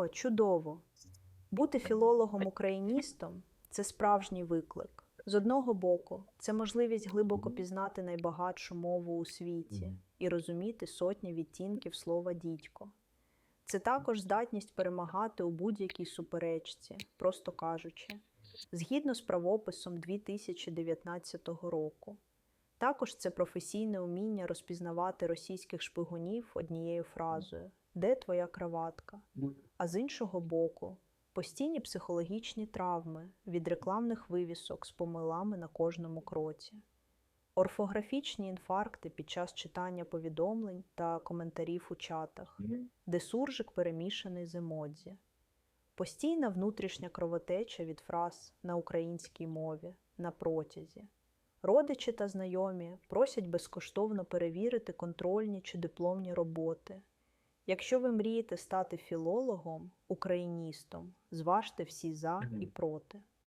О, чудово! Бути філологом-україністом це справжній виклик. З одного боку, це можливість глибоко пізнати найбагатшу мову у світі і розуміти сотні відтінків слова дідько. Це також здатність перемагати у будь-якій суперечці, просто кажучи, згідно з правописом 2019 року. Також це професійне уміння розпізнавати російських шпигунів однією фразою Де твоя краватка? А з іншого боку, постійні психологічні травми від рекламних вивісок з помилами на кожному кроці, орфографічні інфаркти під час читання повідомлень та коментарів у чатах, де суржик перемішаний з емодзі, постійна внутрішня кровотеча від фраз на українській мові на протязі. Родичі та знайомі просять безкоштовно перевірити контрольні чи дипломні роботи. Якщо ви мрієте стати філологом, україністом, зважте всі за і проти.